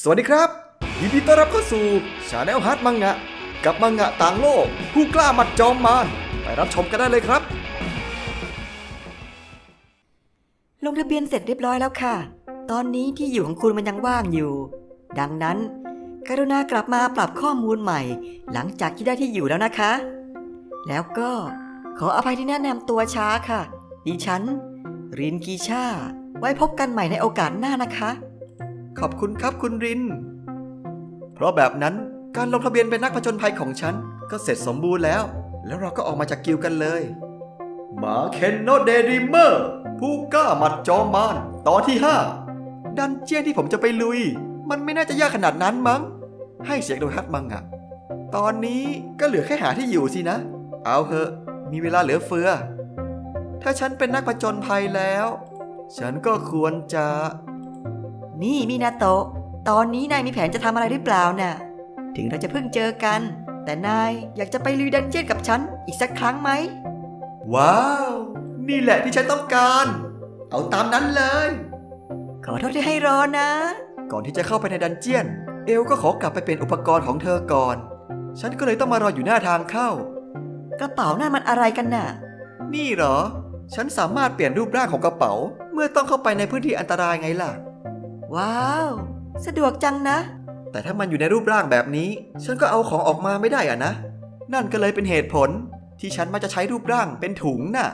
สวัสดีครับยินดีต้อนรับเข้าสู่ชาแนลฮาร์ดมังงะ กับมังงะต่างโลก ผู้กล้ามัดจอมมารไปรับชมกันได้เลยครับ ลงทะเบียนเสร็จเรียบร้อยแล้วค่ะ ตอนนี้ที่อยู่ของคุณมันยังว่างอยู่ ดังนั้น กรุณากลับมาปรับข้อมูลใหม่ หลังจากที่ได้ที่อยู่แล้วนะคะ แล้วก็ขออภัยที่แนะนำตัวช้าค่ะ ดิฉันรินกีชาไว้พบกันใหม่ในโอกาสหน้านะคะ ขอบคุณครับคุณริน เพราะแบบนั้นการลงทะเบียนเป็นนักผจญภัยของฉัน ก็เสร็จสมบูรณ์แล้ว แล้วเราก็ออกมาจากกิลกันเลยหมาเคนโนเดริเมอร์ผู้กล้ามัดจอมมารตอนที่ 5 ดันเจี้ยนที่ผมจะไปลุย มันไม่น่าจะยากขนาดนั้นมั้ง ให้เสียงโดยฮัตมังอะตอนนี้ก็เหลือแค่หาที่อยู่สินะ เอาเถอะ มีเวลาเหลือเฟือ ถ้าฉันเป็นนักผจญภัยแล้ว ฉันก็ควรจะ นี่มินาโตะ ตอนนี้นายมีแผนจะทำอะไรหรือเปล่าน่ะ ถึงเราจะเพิ่งเจอกัน แต่นายอยากจะไปลุยดันเจี้ยนกับฉันอีกสักครั้งไหม ว้าว นี่แหละที่ฉันต้องการ เอาตามนั้นเลย ขอโทษที่ให้รอนะ ก่อนที่จะเข้าไปในดันเจียน เอลก็ขอกลับไปเป็นอุปกรณ์ของเธอก่อน ฉันก็เลยต้องมารออยู่หน้าทางเข้า กระเป๋านั่นมันอะไรกันน่ะ นี่เหรอ ฉันสามารถเปลี่ยนรูปร่างของกระเป๋า เมื่อต้องเข้าไปในพื้นที่อันตรายไงล่ะ ว้าว สะดวกจังนะ แต่ถ้ามันอยู่ในรูปร่างแบบนี้ ฉันก็เอาของออกมาไม่ได้อะนะ นั่นก็เลยเป็นเหตุผลที่ฉันมักจะใช้รูปร่างเป็นถุงน่ะ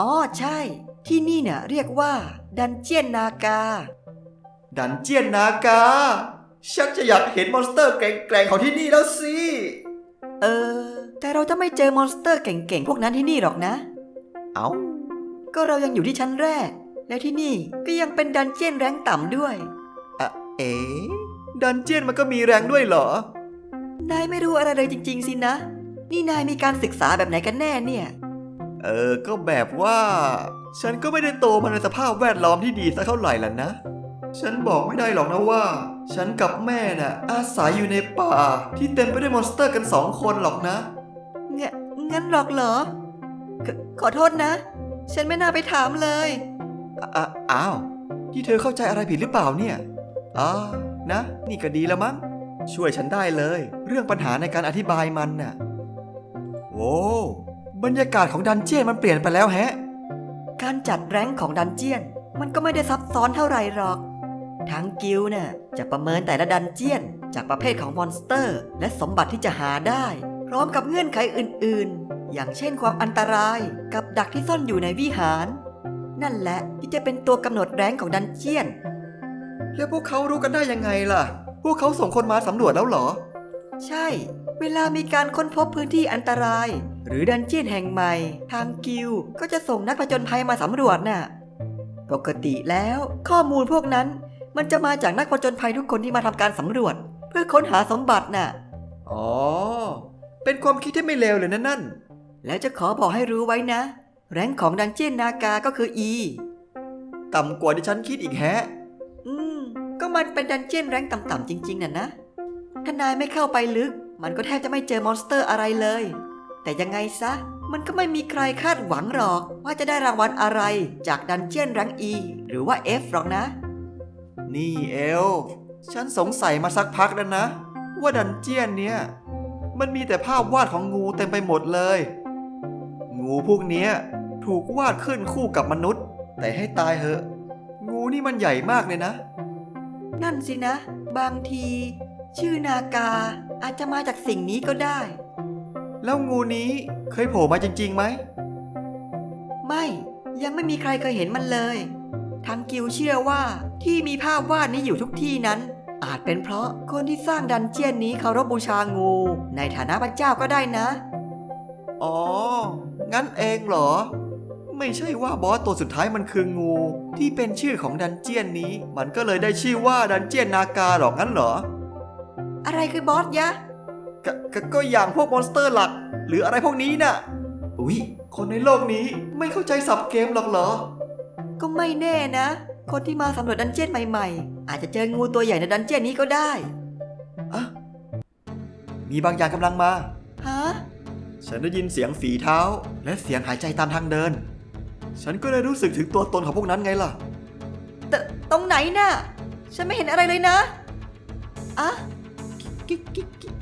อ๋อใช่ ที่นี่เนี่ยเรียกว่า ดันเจียนนากา ดันเจียนนากา ฉันจะอยากเห็นมอนสเตอร์แกร่งๆของที่นี่แล้วสิ เออ แต่เราจะไม่เจอมอนสเตอร์เก่งๆ พวกนั้นที่นี่หรอกนะ เอาก็เรายังอยู่ที่ชั้นแรก แล้วที่นี่ก็ยังเป็นดันเจียนแรงต่ำด้วยอะเอ๋ดันเจียนมันก็มีแรงด้วยเหรอ นายไม่รู้อะไรเลยจริง ๆ สินะ นี่นายมีการศึกษาแบบไหนกันแน่เนี่ย เออ ก็แบบว่า ฉันก็ไม่ได้โตมาในสภาพแวดล้อมที่ดีสักเท่าไหร่ล่ะนะ ฉันบอกไม่ได้หรอกนะว่า ฉันกับแม่น่ะ อาศัยอยู่ในป่า ที่เต็มไปด้วยมอนสเตอร์กันสองคนหรอกนะงะงั้นหรอกเหรอขขอโทษนะ ฉันไม่น่าไปถามเลย อ้าว ที่เธอเข้าใจอะไรผิดหรือเปล่าเนี่ยอ่านะ นี่ก็ดีแล้วมั้ง ช่วยฉันได้เลย เรื่องปัญหาในการอธิบายมันน่ะโอ้บรรยากาศของดันเจียนมันเปลี่ยนไปแล้วแฮะ การจัดแรงของดันเจียน มันก็ไม่ได้ซับซ้อนเท่าไหร่หรอก ทางกิลด์น่ะจะประเมินแต่ละดันเจียน จากประเภทของมอนสเตอร์ และสมบัติที่จะหาได้ พร้อมกับเงื่อนไขอื่นๆ อย่างเช่นความอันตรายกับดักที่ซ่อนอยู่ในวิหาร นั่นแหละที่จะเป็นตัวกำหนดแรงค์ของดันเจียน แล้วพวกเขารู้กันได้ยังไงล่ะ พวกเขาส่งคนมาสำรวจแล้วเหรอ ใช่ เวลามีการค้นพบพื้นที่อันตราย หรือดันเจียนแห่งใหม่ ทางกิลด์ก็จะส่งนักผจญภัยมาสำรวจน่ะ ปกติแล้ว ข้อมูลพวกนั้น มันจะมาจากนักผจญภัยทุกคนที่มาทำการสำรวจ เพื่อค้นหาสมบัติน่ะ อ๋อ เป็นความคิดที่ไม่เลวเลยนะนั่น แล้วจะขอบอกให้รู้ไว้นะ แรงของดันเจียนนากาก็คือ E ต่ำกว่าที่ฉันคิดอีกแฮะ อืม ก็มันเป็นดันเจียนแรงต่ำๆจริง ๆน่ะนะ ถ้านายไม่เข้าไปลึก มันก็แทบจะไม่เจอมอนสเตอร์อะไรเลย แต่ยังไงซะ มันก็ไม่มีใครคาดหวังหรอก ว่าจะได้รางวัลอะไรจากดันเจียนแรงค์ E หรือว่า F หรอกนะ นี่เอล ฉันสงสัยมาสักพักแล้วนะ ว่าดันเจียนเนี่ย มันมีแต่ภาพวาดของงูเต็มไปหมดเลย งูพวกเนี้ย ถูกวาดขึ้นคู่กับมนุษย์ แต่ให้ตายเหอะ งูนี่มันใหญ่มากเลยนะ นั่นสินะ บางที ชื่อนากาอาจจะมาจากสิ่งนี้ก็ได้ แล้วงูนี้เคยโผล่มาจริงๆไหม ไม่ยังไม่มีใครเคยเห็นมันเลยทางกิลเชื่อว่าที่มีภาพวาดนี้อยู่ทุกที่นั้น อาจเป็นเพราะคนที่สร้างดันเจียนนี้เคารพบูชางู ในฐานะพระเจ้าก็ได้นะ อ๋อ งั้นเองเหรอ ไม่ใช่ว่าบอสตัวสุดท้ายมันคืองู ที่เป็นชื่อของดันเจียนนี้ มันก็เลยได้ชื่อว่าดันเจียนนากาหรอกงั้นเหรอ อะไรคือบอสยะกกก็อย่างพวกมอนสเตอร์หลัก หรืออะไรพวกนี้น่ะ อุ๊ย คนในโลกนี้ไม่เข้าใจสับเกมหรอกเหรอ ก็ไม่แน่นะ คนที่มาสำรวจดันเจียนใหม่ๆ อาจจะเจองูตัวใหญ่ในดันเจียนนี้ก็ได้อะมีบางอย่างกำลังมา ฮะ ฉันได้ยินเสียงฝีเท้า และเสียงหายใจตามทางเดิน ฉันก็เลยรู้สึกถึงตัวตนของพวกนั้นไงล่ะ ตตรงไหนน่ะ ฉันไม่เห็นอะไรเลยนะ อะกิ๊กกิ๊กกิ๊ก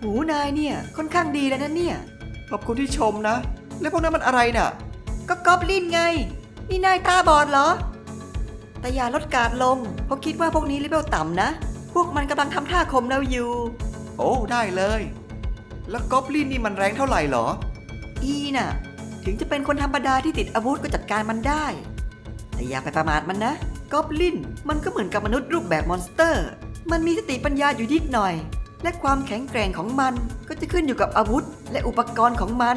หูนายเนี่ยค่อนข้างดีแล้วนะเนี่ย ขอบคุณที่ชมนะ แล้วพวกนั้นมันอะไรน่ะ ก็กอบลินไง นี่นายตาบอดเหรอ แต่อย่าลดการดลง เพราะคิดว่าพวกนี้เลเวลต่ำนะ พวกมันกำลังทำท่าคมเราอยู่ โอ้ ได้เลย แล้วกอบลินนี่มันแรงเท่าไหร่เหรอ อีน่ะ ถึงจะเป็นคนธรรมดาที่ติดอาวุธก็จัดการมันได้ แต่อย่าไปประมาทมันนะกอบลินมันก็เหมือนกับมนุษย์รูปแบบมอนสเตอร์ มันมีสติปัญญาอยู่นิดหน่อย และความแข็งแกร่งของมันก็จะขึ้นอยู่กับอาวุธ และอุปกรณ์ของมัน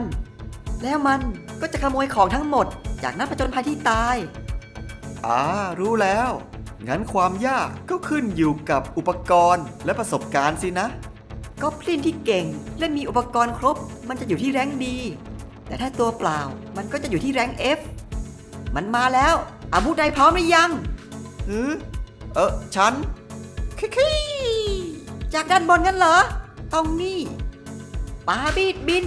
แล้วมันก็จะขโมยของทั้งหมด จากนักผจญภัยที่ตาย อ่า รู้แล้ว งั้นความยากก็ขึ้นอยู่กับอุปกรณ์และประสบการณ์สินะ กอบลินที่เก่ง และมีอุปกรณ์ครบ มันจะอยู่ที่แรงค์ดี แต่ถ้าตัวเปล่ามันก็จะอยู่ที่แรงค์ F มันมาแล้ว อาวุธใดพร้อมหรือยังหือเออฉันคิคีจากด้านบนกันเหรอต้องนี่ปาบีดบิน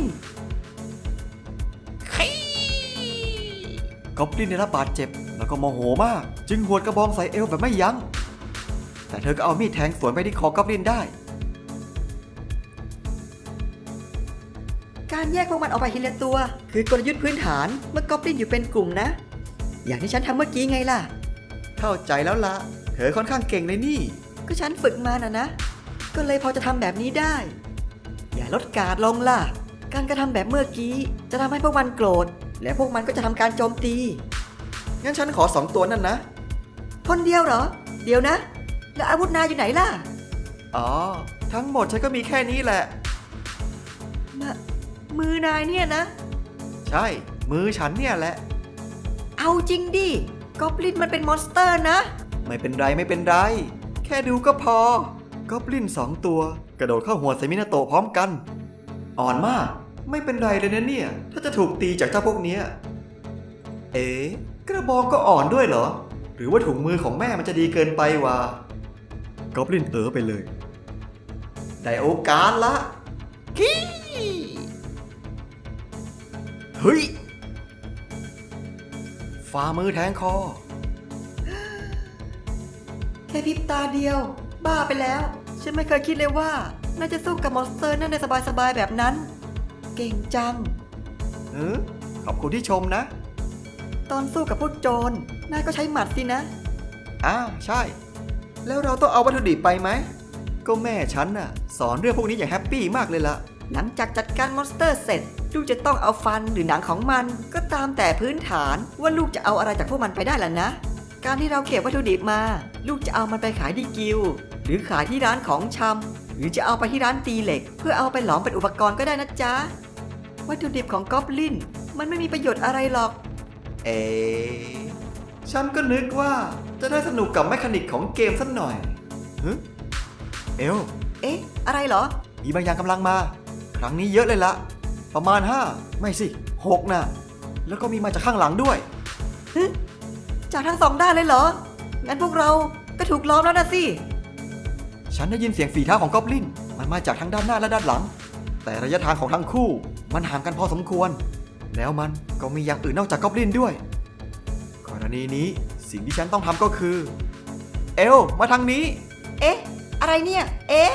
กอบลินได้รับบาดเจ็บ แล้วก็โมโหมาก จึงหวดกระบองใส่เอวแบบไม่ยัง้งแต่เธอก็เอามีดแทงสวนไปที่คอกอบลินได้ การแยกพวกมันออกไปทีละตัว คือกลยุทธ์พื้นฐานเมื่อกอบลินอยู่เป็นกลุ่มนะ อย่างที่ฉันทำเมื่อกี้ไงล่ะ เข้าใจแล้วละเธอค่อนข้างเก่งเลยนี่ ก็ฉันฝึกมานะนะ ก็เลยพอจะทำแบบนี้ได้ อย่าลดการดลงล่ะ การกระทำแบบเมื่อกี้ จะทำให้พวกมันโกรธ และพวกมันก็จะทำการโจมตี งั้นฉันขอสองตัวนั่นนะ คนเดียวเหรอ เดี๋ยวนะ แล้วอาวุธนายอยู่ไหนล่ะ อ๋อ ทั้งหมดฉันก็มีแค่นี้แหละมะ มือนายเนี่ยนะ ใช่ มือฉันเนี่ยแหละ เอาจริงดิกอบลินมันเป็นมอนสเตอร์นะ ไม่เป็นไรไม่เป็นไร แค่ดูก็พอกอบลินสองตัว กระโดดเข้าหัวใส่มินาโตะพร้อมกัน อ่อนมาก ไม่เป็นไรเลยนะเนี่ย ถ้าจะถูกตีจากเจ้าพวกเนี้ยเอ๋กระบองก็อ่อนด้วยเหรอ หรือว่าถุงมือของแม่มันจะดีเกินไปวะกอบลินเออไปเลย ได้โอกาสละกี้ เฮ้ยฝ่ามือแทงคอ แค่พริบตาเดียว บ้าไปแล้ว ฉันไม่เคยคิดเลยว่า น่าจะสู้กับมอนสเตอร์นั่นได้สบายๆแบบนั้น เก่งจัง เออขอบคุณที่ชมนะ ตอนสู้กับพวกโจรนายก็ใช้หมัดสินะ อ้าวใช่ แล้วเราต้องเอาวัตถุดิบไปไหม ก็แม่ฉันน่ะ สอนเรื่องพวกนี้อย่างแฮปปี้มากเลยละ หลังจากจัดการมอนสเตอร์เสร็จ ลูกจะต้องเอาฟันหรือหนังของมัน ก็ตามแต่พื้นฐานว่าลูกจะเอาอะไรจากพวกมันไปได้ล่ะนะ การที่เราเก็บวัตถุดิบมา ลูกจะเอามันไปขายที่กิลด์หรือขายที่ร้านของชำหรือจะเอาไปที่ร้านตีเหล็ก เพื่อเอาไปหลอมเป็นอุปกรณ์ก็ได้นะจ๊ะวัตถุดิบของกอบลินมันไม่มีประโยชน์อะไรหรอก เอ๊ะฉันก็นึกว่าจะได้สนุกกับแมคานิกของเกมสักหน่อยฮึเอล เอ๊ะ อะไรเหรอ มีบางอย่างกำลังมา ครั้งนี้เยอะเลยละ ประมาณ 5 ไม่สิ6นะแล้วก็มีมาจากข้างหลังด้วยจากทั้งสองด้านเลยเหรอ งั้นพวกเราก็ถูกล้อมแล้วนะสิ ฉันได้ยินเสียงฝีเท้าของกอบลิน มันมาจากทั้งด้านหน้าและด้านหลัง แต่ระยะทางของทั้งคู่ มันห่างกันพอสมควร แล้วมันก็มีอย่างอื่นนอกจากกอบลินด้วย กรณีนี้สิ่งที่ฉันต้องทำก็คือ เอลมาทางนี้ เอ๊ะ อะไรเนี่ย เอ๊ะ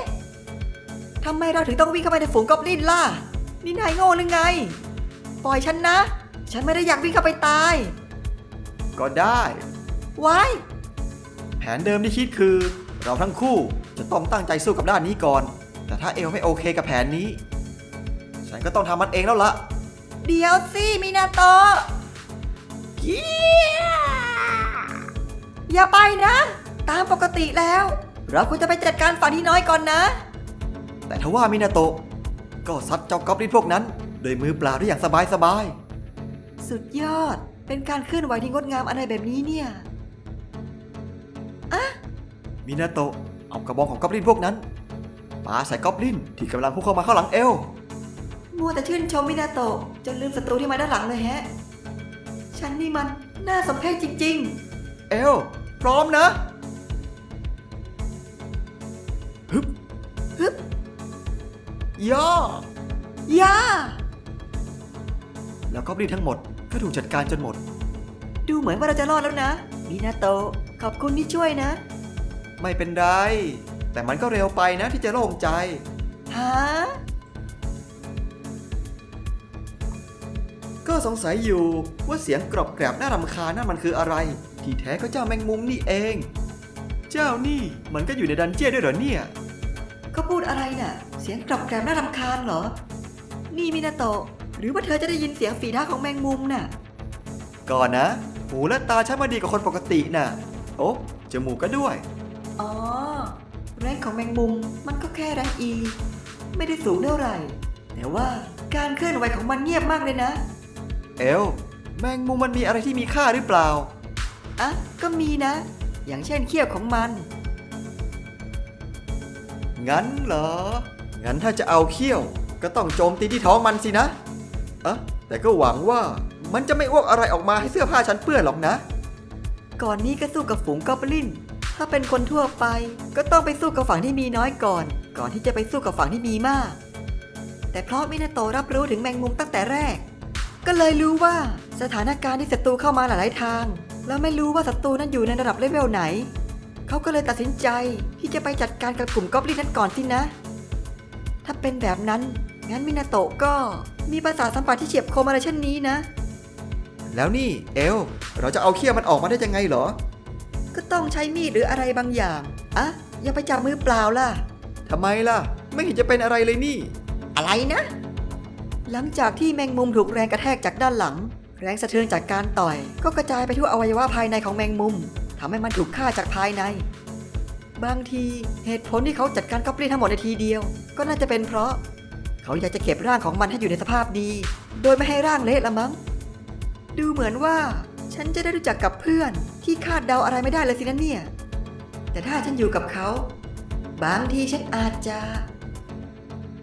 ทำไมเราถึงต้องวิ่งเข้าไปในฝูงกอบลินล่ะ นี่นายโง่หรือไง ปล่อยฉันนะ ฉันไม่ได้อยากวิ่งเข้าไปตาย ก็ได้ว้ายแผนเดิมที่คิดคือ เราทั้งคู่จะต้องตั้งใจสู้กับด้านนี้ก่อน แต่ถ้าเอลไม่โอเคกับแผนนี้ ฉันก็ต้องทำมันเองแล้วละเดี๋ยวสิมินาโตะอย่าไปนะ ตามปกติแล้ว เราควรจะไปจัดการฝั่งที่น้อยก่อนนะ แต่ถ้าว่ามินาโตะก็ซัดเจ้ากอบลินพวกนั้น โดยมือเปล่าได้อย่างสบายสบายสุดยอด เป็นการเคลื่อนไหวที่งดงามอะไรแบบนี้เนี่ยๆมินาโตะเอากระบองของกอบลินพวกนั้นปาใส่กอบลินที่กำลังพุ่งเข้ามาเข้าหลังเอลมัวแต่ชื่นชมมินาโตะจนลืมศัตรูที่มาด้านหลังเลยแฮะ ฉันนี่มันน่าสมเพชจริงเอลพร้อมนะฮึบๆฮึบ ย่อย่าแล้วกอบลินทั้งหมดก็ถูกจัดการจนหมด ดูเหมือนว่าเราจะรอดแล้วนะมินาโตะขอบคุณที่ช่วยนะ ไม่เป็นไร แต่มันก็เร็วไปนะที่จะโล่งใจฮะก็สงสัยอยู่ว่าเสียงกรอบแกรบน่ารำคาญนั่นมันคืออะไร ที่แท้ก็เจ้าแมงมุมนี่เอง เจ้านี่มันก็อยู่ในดันเจี้ยนด้วยเหรอเนี่ยก็พูดอะไรน่ะ เสียงกรอบแกรบน่ารำคาญเหรอ นี่มินาโตะหรือว่าเธอจะได้ยินเสียงฝีเท้าของแมงมุมน่ะ ก่อนนะ หูและตาฉันมาดีกว่าคนปกติน่ะ โอ้จมูกก็ด้วย อ๋อ แรงของแมงมุมมันก็แค่แรงอี ไม่ได้สูงเท่าไหร่ แต่ว่าการเคลื่อนไหวของมันเงียบมากเลยนะ เอล แมงมุมมันมีอะไรที่มีค่าหรือเปล่า อะ ก็มีนะ อย่างเช่นเขี้ยวของมัน งั้นเหรอ งั้นถ้าจะเอาเขี้ยว ก็ต้องโจมตีที่ท้องมันสินะอะแต่ก็หวังว่ามันจะไม่อ้วกอะไรออกมาให้เสื้อผ้าฉันเปื้อนหรอกนะ ก่อนนี้ก็สู้กับฝูงกอบลิน ถ้าเป็นคนทั่วไป ก็ต้องไปสู้กับฝั่งที่มีน้อยก่อน ก่อนที่จะไปสู้กับฝั่งที่มีมาก แต่เพราะมินาโตรับรู้ถึงแมงมุมตั้งแต่แรก ก็เลยรู้ว่าสถานการณ์ที่ศัตรูเข้ามาหลายทาง แล้วไม่รู้ว่าศัตรูนั้นอยู่ในระดับเลเวลไหน เขาก็เลยตัดสินใจที่จะไปจัดการกับกลุ่มกอบลินนั้นก่อนสินะ ถ้าเป็นแบบนั้น งั้นมินาโตะก็มีประสาทสัมผัสที่เฉียบคมอะไรเช่นนี้นะ แล้วนี่เอล เราจะเอาเขี้ยวมันออกมาได้ยังไงเหรอ ก็ต้องใช้มีดหรืออะไรบางอย่าง อะ อย่าไปจับมือเปล่าล่ะ ทำไมล่ะ ไม่เห็นจะเป็นอะไรเลยนี่ อะไรนะ หลังจากที่แมงมุมถูกแรงกระแทกจากด้านหลัง แรงสะเทือนจากการต่อย ก็กระจายไปทั่วอวัยวะภายในของแมงมุมทำให้มันถูกฆ่าจากภายใน บางทีเหตุผลที่เขาจัดการก๊อบลินทั้งหมดในทีเดียว ก็น่าจะเป็นเพราะ เขาอยากจะเก็บร่างของมันให้อยู่ในสภาพดี โดยไม่ให้ร่างเละละมั้ง ดูเหมือนว่า ฉันจะได้รู้จักกับเพื่อนที่คาดเดาอะไรไม่ได้เลยสินะเนี่ย แต่ถ้าฉันอยู่กับเขา บางทีฉันอาจจะ